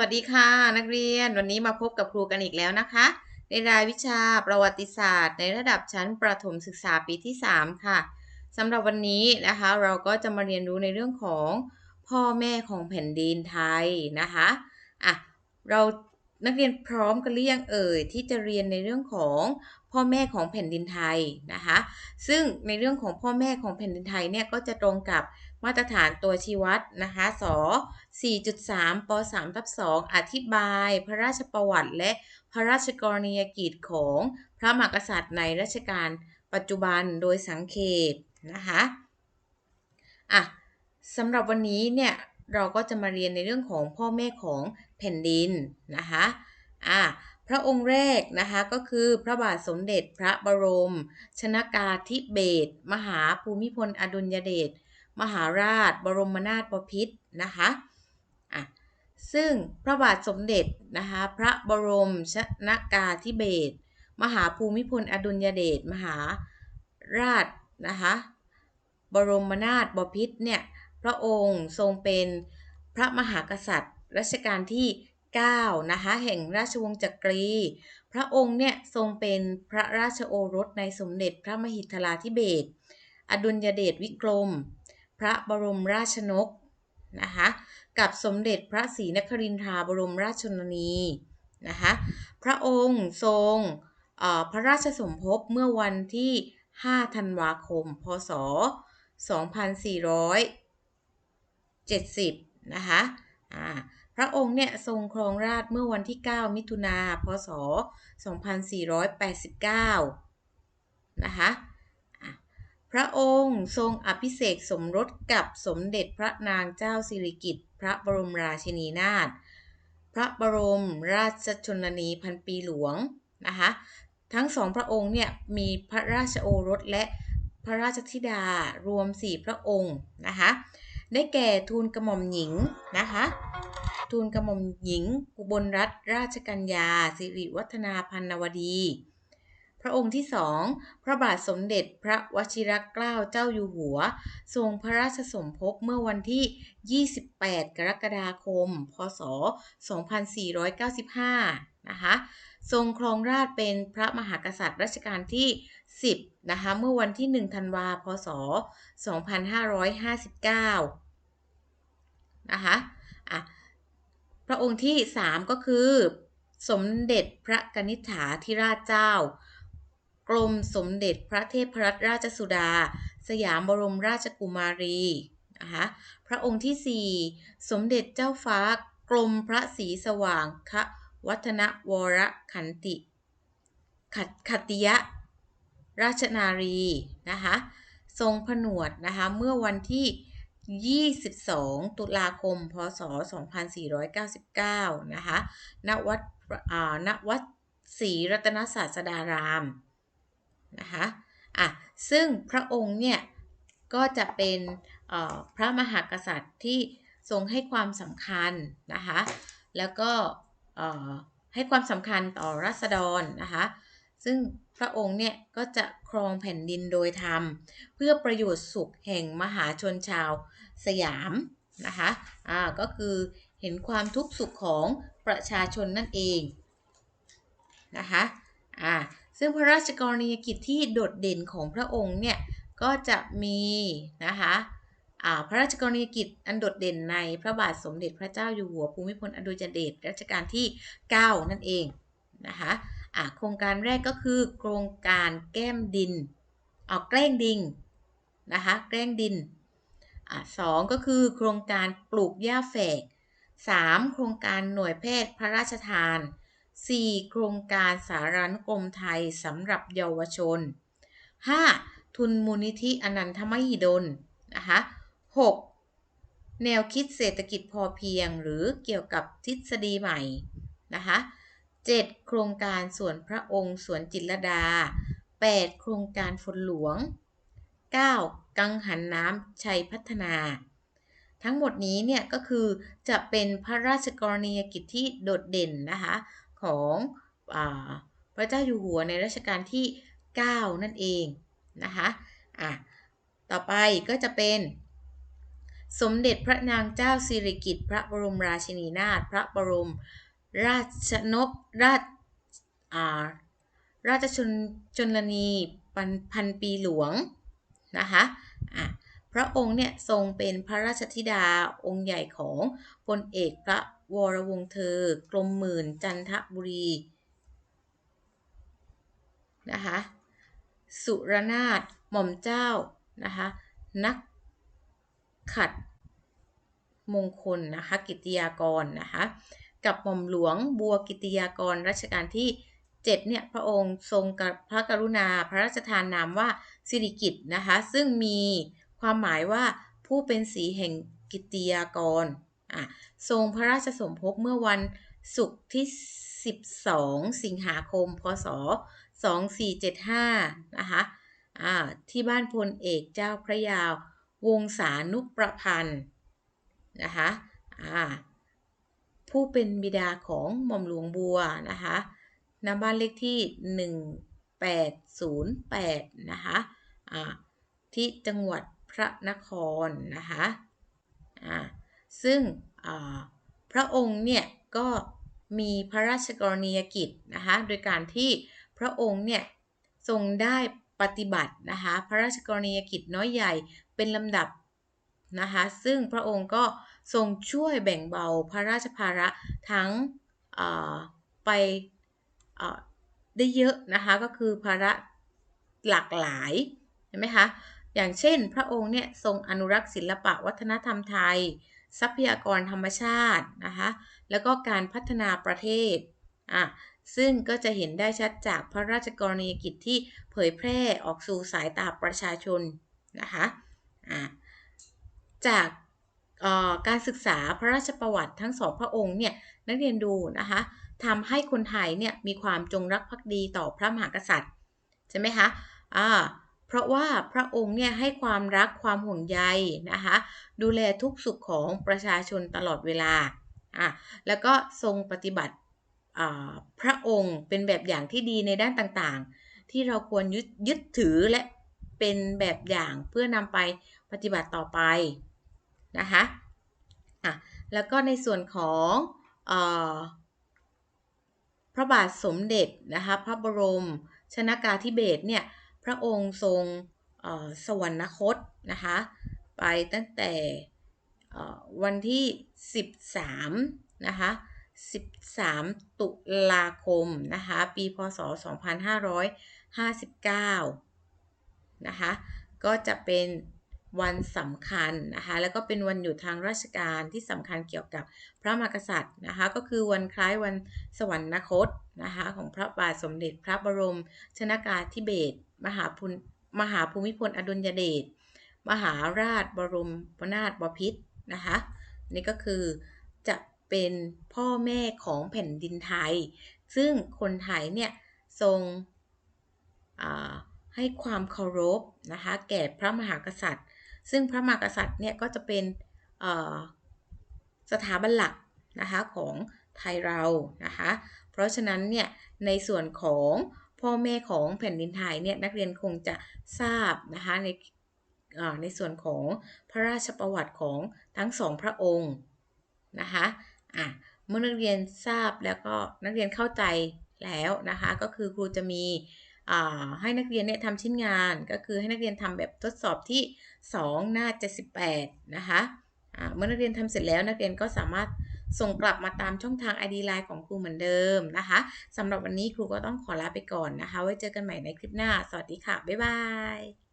วัสดีค่ะนักเรียนวันนี้มาพบกับครูกันอีกแล้วนะคะ ในรายวิชาประวัติศาสตร์ ในระดับชั้นประถมศึกษาปีที่ 3 ค่ะสำหรับวันนี้นะคะเราก็จะมาเรียนรู้ในเรื่องของพ่อแม่ของแผ่นดินไทยนะคะอะเรา นักเรียนพร้อมกันหรือยังเอ่ยที่จะเรียนในเรื่องของพ่อแม่ของแผ่นดินไทยนะคะ ซึ่งในเรื่องของพ่อแม่ของแผ่นดินไทยเนี่ยก็จะตรงกับมาตรฐานตัวชี้วัดนะคะส4.3ป3ทับ2อธิบายพระราชประวัติ และพระราชกรณียกิจของพระมหากษัตริย์ในรัชกาลปัจจุบันโดยสังเขปนะคะอะสำหรับวันนี้เนี่ยเราก็จะมาเรียนในเรื่องของพ่อแม่ของ แผ่นดินนะคะอะพระองค์แรกนะคะก็คือพระบาทสมเด็จพระบรม ชนากาธิเบศรมหาภูมิพลอดุลยเดชมหาราช บรมนาถบพิตรนะคะอะซึ่งพระบาทสมเด็จนะคะพระบรมชนากาธิเบศรมหาภูมิพลอดุลยเดชมหาราชนะคะบรมนาถบพิตรเนี่ยพระองค์ทรงเป็นพระมหากษัตริย์ รัชกาลที่ 9 นะคะ แห่งราชวงศ์จักรี พระองค์เนี่ยทรงเป็นพระราชโอรสในสมเด็จพระมหิทลาธิเบศรอดุลยเดชวิกรม พระบรมราชนกนะคะกับสมเด็จพระศรีนครินทราบรมราชชนนีนะคะพระองค์ทรงพระราชสมภพเมื่อวันที่ 5 ธันวาคม พศ 2470 นะคะ พระองค์เนี่ยทรงครองราชเมื่อวันที่ 9 มิถุนาพศ 2489 นะคะพระองค์ทรงอภิเษกสมรสกับสมเด็จพระนางเจ้าสิริกิติ์พระบรมราชินีนาถพระบรมราชชนนีพันปีหลวงนะคะทั้งสองพระองค์เนี่ยมีพระราชโอรสและพระราชธิดารวม4พระองค์นะคะได้แก่ทูลกระหม่อมหญิงนะคะ ทูลกระหม่อมหญิงอุบลรัตนราชกัญญา สิริวัฒนาพันนวดี พระองค์ที่สอง พระบาทสมเด็จพระวชิรเกล้าเจ้าอยู่หัว ทรงพระราชสมภพเมื่อวันที่ 28 กรกฎาคม พศ 2495 นะคะ ทรงครองราชเป็นพระมหากษัตริย์รัชกาลที่ 10 นะคะ เมื่อวันที่ 1 ธันวาพศ 2559 นะคะอะ พระองค์ที่ 3 ก็คือ สมเด็จพระกนิษฐาธิราชเจ้า กรมสมเด็จพระเทพรัตนราชสุดา สยามบรมราชกุมารีนะคะพระองค์ที่ 4 สมเด็จเจ้าฟ้ากรมพระศรีสว่างควัฒนวรขันติขัดขติยะ ราชนารีนะคะทรงผนวดนะคะเมื่อวันที่ 22 ตุลาคม พศ 2499 นะคะ ณ วัดณวัดศรีรัตนศาสดาราม นะคะ อะ ซึ่งพระองค์เนี่ย ก็จะเป็นพระมหากษัตริย์ที่ทรงให้ความสำคัญนะคะ แล้วก็ให้ความสำคัญต่อรัษฎรนะคะ ซึ่งพระองค์เนี่ยก็จะครองแผ่นดินโดยธรรม เพื่อประโยชน์สุขแห่งมหาชนชาว สยามนะคะอ่าก็คือเห็นความทุกข์สุขของประชาชนนั่นเองนะคะอ่าซึ่งพระราชกรณียกิจที่โดดเด่นของพระองค์เนี่ยก็จะมีนะคะพระราชกรณียกิจอันโดดเด่นในพระบาทสมเด็จพระเจ้าอยู่หัวภูมิพลอดุลยเดชรัชกาลที่ 9 นั่นเองนะคะโครงการแรกก็คือโครงการแก้มดินออกแกล้งดิงนะคะแกล้งดิน สองก็คือโครงการปลูกหญ้าแฝก 3. โครงการหน่วยแพทย์พระราชทาน 4. โครงการสารานุกรมไทยสำหรับเยาวชน 5. ทุนมูลนิธิอนันทมหิดลนะคะ 6. แนวคิดเศรษฐกิจพอเพียงหรือเกี่ยวกับทฤษฎีใหม่นะคะ 7. โครงการสวนพระองค์สวนจิตรดา 8. โครงการฝนหลวง 9. กังหันน้ำชัยพัฒนา ทั้งหมดนี้เนี่ยก็คือจะเป็นพระราชกรณียกิจที่โดดเด่นนะคะของอพระเจ้าอยู่หัวในรัชกาลที่ 9 นั่นเองนะคะอะต่อไปก็จะเป็นสมเด็จพระนางเจ้าสิริกิติ์พระบรมราชินีนาถพระบรม ราชนกราชอาราชชนชนนีพันพันปีหลวง นะคะะพระองค์เนี่ยทรงเป็นพระราชธิดาองค์ใหญ่ของพลเอกพระวรวงศ์เธอกรมหมื่นจันทบุรีนะคะสุรนาถหม่อมเจ้านะคะนักขัดมงคลนะคะกิตยากรนะคะกับหม่อมหลวงบัวกิตยากรรัชกาลที่ 7เนี่ยพระองค์ทรงกพระกรุณาพระราชทานนามว่าสิริกิตนะคะซึ่งมีความหมายว่าผู้เป็นสีแห่งกิตยากรอะทรงพระราชสมภพเมื่อวันศุกร์ที่ 12 สิงหาคม พศ 2475 นะคะอ่าที่บ้านพลเอกเจ้าพระยาววงศานุประพันธ์นะคะอ่าผู้เป็นบิดาของหม่อมหลวงบัวนะคะ นบ้านเลขที่ 1808 นะคะอ่าที่จังหวัดพระนครนะคะอ่าซึ่งพระองค์เนี่ยก็มีพระราชกรณียกิจนะคะโดยการที่พระองค์เนี่ยทรงได้ปฏิบัตินะคะพระราชกรณียกิจน้อยใหญ่เป็นลำดับนะคะซึ่งพระองค์ก็ทรงช่วยแบ่งเบาพระราชภาระทั้งไป ได้เยอะนะคะก็คือภาระหลากหลายเห็นไหมคะอย่างเช่น พระองค์เนี่ยทรงอนุรักษ์ศิลปะวัฒนธรรมไทย ทรัพยากรธรรมชาตินะคะแล้วก็การพัฒนาประเทศอะซึ่งก็จะเห็นได้ชัดจากพระราชกรณียกิจที่เผยแพร่ออกสู่สายตาประชาชนนะคะอะจาก การศึกษาพระราชประวัติทั้งสองพระองค์เนี่ยนักเรียนดูนะคะทำให้คนไทยเนี่ยมีความจงรักภักดีต่อพระมหากษัตริย์ใช่ไหมคะอ่าเพราะว่าพระองค์เนี่ยให้ความรักความห่วงใยนะคะดูแลทุกสุขของประชาชนตลอดเวลาอะแล้วก็ทรงปฏิบัติพระองค์เป็นแบบอย่างที่ดีในด้านต่างๆ ที่เราควรยึดยึดถือและเป็นแบบอย่างเพื่อนำไปปฏิบัติต่อไป นะคะอะแล้วก็ในส่วนของอพระบาทสมเด็จนะคะพระบรมชนากาธิเบศเนี่ยพระองค์ทรงสวรรคตนะคะไปตั้งแต่วันที่ 13นะคะ13 ตุลาคมนะคะปีพศ 2559นะคะก็จะเป็น วันสำคัญนะคะแล้วก็เป็นวันหยุดทางราชการที่สำคัญเกี่ยวกับพระมหากษัตริย์นะคะก็คือวันคล้ายวันสวรรคตนะคะของพระบาทสมเด็จพระบรมชนากาธิเบศรมหาพุมหาภูมิพลอดุลยเดชมหาราชบรมนาถบพิตรนะคะนี่ก็คือจะเป็นพ่อแม่ของแผ่นดินไทย ซึ่งคนไทยเนี่ยทรงให้ความเคารพนะคะแก่พระมหากษัตริย์ ซึ่งพระมหากษัตริย์เนี่ยก็จะเป็นสถาบันหลักนะคะของไทยเรานะคะ เพราะฉะนั้นเนี่ยในส่วนของพ่อแม่ของแผ่นดินไทยเนี่ยนักเรียนคงจะทราบนะคะในในส่วนของพระราชประวัติของทั้งสองพระองค์นะคะอะเมื่อนักเรียนทราบแล้วก็นักเรียนเข้าใจแล้วนะคะก็คือครูจะมี ให้นักเรียนเนี่ยทำชิ้นงานก็คือให้นักเรียนทำแบบทดสอบที่ 2 หน้า 78 นะคะเมื่อนักเรียนทำเสร็จแล้วนักเรียนก็สามารถส่งกลับมาตามช่องทาง ID Line ของครูเหมือนเดิมนะคะสำหรับวันนี้ครูก็ต้องขอลาไปก่อนนะคะ ไว้เจอกันใหม่ในคลิปหน้า สวัสดีค่ะ บ๊ายบาย